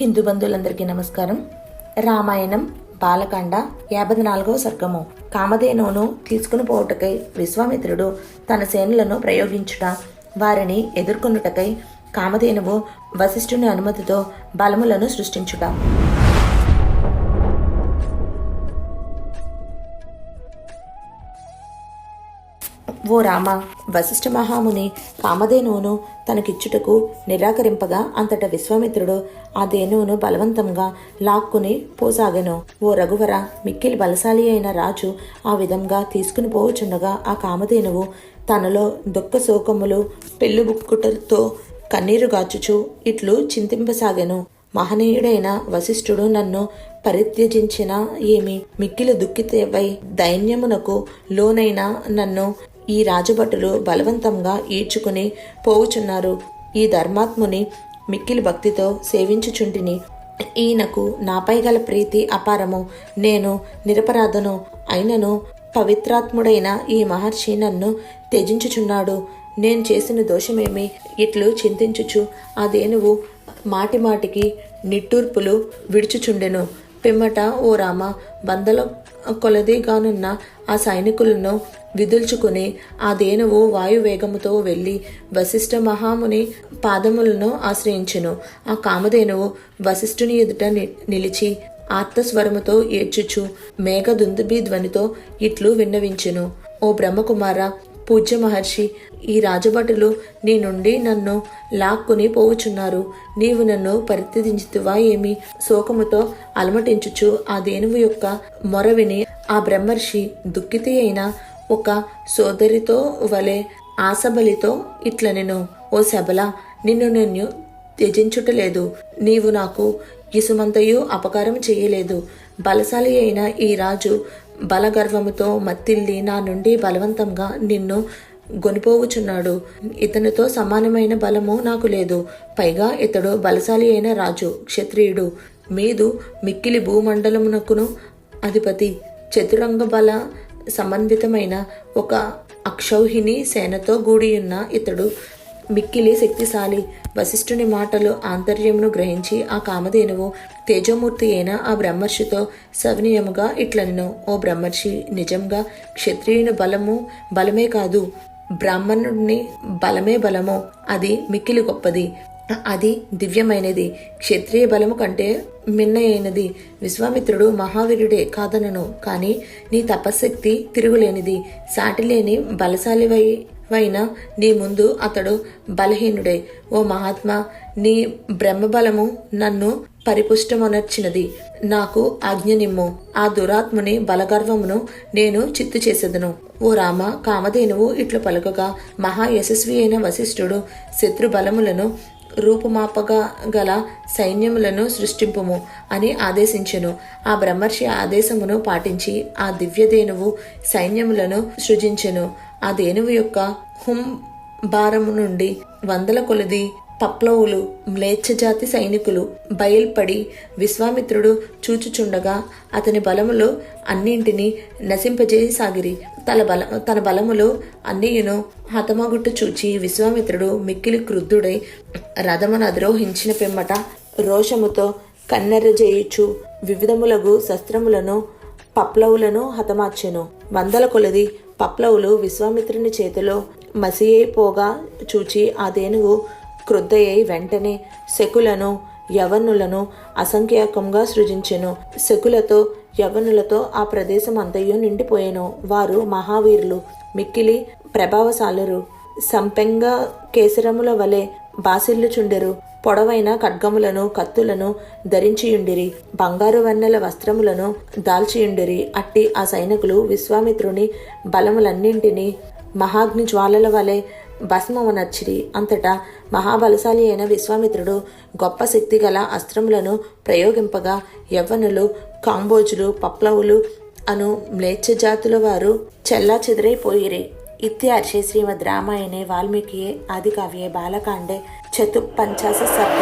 హిందూ బంధువులందరికీ నమస్కారం. రామాయణం బాలకాండ యాభై నాలుగవ సర్గము. కామధేనువును తీసుకుని పోవుటకై విశ్వామిత్రుడు తన సేనలను ప్రయోగించుట వారిని ఎదుర్కొనుటకై కామధేనువు వశిష్ఠుని అనుమతితో బలములను సృష్టించుట. ఓ రామ వశిష్ఠ మహాముని కామధేనువును తనకిచ్చుటకు నిరాకరింపగా అంతట విశ్వామిత్రుడు ఆ ధేనువును బలవంతంగా లాక్కుని పోసాగెను. ఓ రఘువర మిక్కిలి బలశాలి అయిన రాజు ఆ విధంగా తీసుకుని పోవచుండగా ఆ కామధేనువు తనలో దుఃఖ శోకములు పెళ్ళుబుక్కుటతో కన్నీరు గాచుచు ఇట్లు చింతింపసాగెను. మహనీయుడైన వశిష్ఠుడు నన్ను పరిత్యజించిన ఏమి? మిక్కిలి దుఃఖితవై దైన్యమునకు లోనైన నన్ను ఈ రాజభటులు బలవంతంగా ఈడ్చుకుని పోవుచున్నారు. ఈ ధర్మాత్ముని మిక్కిలి భక్తితో సేవించుచుంటిని. ఈయనకు నాపై గల ప్రీతి అపారము. నేను నిరపరాధను అయినను పవిత్రాత్ముడైన ఈ మహర్షి నన్ను త్యజించుచున్నాడు. నేను చేసిన దోషమేమి? ఇట్లు చింతించుచు ఆ దేనువు మాటి మాటికి నిట్టూర్పులు విడుచుచుండెను. పిమ్మట ఓ రామ వందల కొలదిగానున్న ఆ సైనికులను విదుల్చుకుని ఆ దేనువు వాయువేగముతో వెళ్ళి వశిష్ఠ మహాముని పాదములను ఆశ్రయించెను. ఆ కామధేనువు వశిష్ఠుని ఎదుట ని- నిలిచి ఆత్మస్వరముతో ఏడ్చుచు మేఘదుందుబి ధ్వనితో ఇట్లు విన్నవించెను. ఓ బ్రహ్మకుమార పూజ్య మహర్షి ఈ రాజభటులు నీ నుండి నన్ను లాక్కుని పోవుచున్నారు. నీవు నన్ను పరితిదించుతువా ఏమి? శోకముతో అలమటించుచు ఆ దేనువు యొక్క మొరవిని ఆ బ్రహ్మర్షి దుఃఖితి అయిన ఒక సోదరితో వలె ఆశబలితో ఇట్లనెను ఓ శబల నిన్ను నేను త్యజించుటలేదు. నీవు నాకు ఇసుమంతయు అపకారం చేయలేదు. బలశాలి అయిన ఈ రాజు బలగర్వముతో మత్తిల్లి నా నుండి బలవంతంగా నిన్ను గొనిపోవుచున్నాడు. ఇతనితో సమానమైన బలము నాకు లేదు. పైగా ఇతడు బలశాలి అయిన రాజు క్షత్రియుడు. మీదు మిక్కిలి భూమండలమునకును అధిపతి. చతురంగ బల సమన్వితమైన ఒక అక్షౌహిణి సేనతో గూడియున్న ఇతడు మిక్కిలి శక్తిశాలి వశిష్ఠుని మాటలు ఆంతర్యమును గ్రహించి ఆ కామధేనువు తేజోమూర్తి అయిన ఆ బ్రహ్మర్షితో సవినయముగా ఇట్లనెను. ఓ బ్రహ్మర్షి నిజంగా క్షత్రియుని బలము బలమే కాదు బ్రాహ్మణుడిని బలమే బలము. అది మిక్కిలి గొప్పది. అది దివ్యమైనది. క్షత్రియ బలము కంటే మిన్నయైనది. విశ్వామిత్రుడు మహావీరుడే కాదనను. కానీ నీ తపశక్తి తిరుగులేనిది. సాటిలేని బలశాలివై వైన నీ ముందు అతడు బలహీనుడే. ఓ మహాత్మా నీ బ్రహ్మబలము నన్ను పరిపుష్టమనర్చినది. నాకు ఆజ్ఞనిమ్ము ఆ దురాత్ముని బలగర్వమును నేను చిత్తు చేసేదను. ఓ రామ కామధేనువు ఇట్లు పలుకగా మహా యశస్వి అయిన వశిష్ఠుడు శత్రు బలములను రూపుమాపగా గల సైన్యములను సృష్టింపుము అని ఆదేశించెను. ఆ బ్రహ్మర్షి ఆదేశమును పాటించి ఆ దివ్యధేనువు సైన్యములను సృజించెను. ఆ దేనువు యొక్క హుం భారము నుండి వందల కొలది పప్లవులు మ్లేచ్ఛజాతి సైనికులు బయల్పడి విశ్వామిత్రుడు చూచుచుండగా అతని బలములు అన్నింటినీ నశింపజేయసాగిరి. తన బల తన బలములు అన్నియును హతమగుట్టు చూచి విశ్వామిత్రుడు మిక్కిలి క్రుద్ధుడై రథమును అధిరోహించిన పిమ్మట రోషముతో కన్నెరజేయుచు వివిధములగు శస్త్రములను పప్లవులను హతమార్చెను. వందల కొలది పప్లవులు విశ్వామిత్రుని చేతిలో మసియైపోగా చూచి ఆ దేనువు క్రుద్ధయ్యి వెంటనే శకులను యవనులను అసంఖ్యాకంగా సృజించెను. శకులతో యవనులతో ఆ ప్రదేశం అంతయు నిండిపోయెను. వారు మహావీరులు మిక్కిలి ప్రభావశాలురు. సంపెంగ కేసరముల వలె బాసిల్లుచుండెరు. పొడవైన ఖడ్గములను కత్తులను ధరించియుండిరి. బంగారు వన్నెల వస్త్రములను దాల్చియుండిరి. అట్టి ఆ సైనికులు విశ్వామిత్రుని బలములన్నింటినీ మహాగ్ని జ్వాలల వలె భస్మమునర్చిరి. అంతటా మహాబలశాలి అయిన విశ్వామిత్రుడు గొప్ప శక్తి గల అస్త్రములను ప్రయోగింపగా యవ్వనులు కాంబోజులు పప్లవులు అను మ్లేచ్ఛ జాతుల వారు చెల్లా చెదిరైపోయిరి ఇత్యార్షే శ్రీమద్ రామాయణే వాల్మీకి ఆదికావ్యే బాలకాండే చతుపంచాశ సర్గ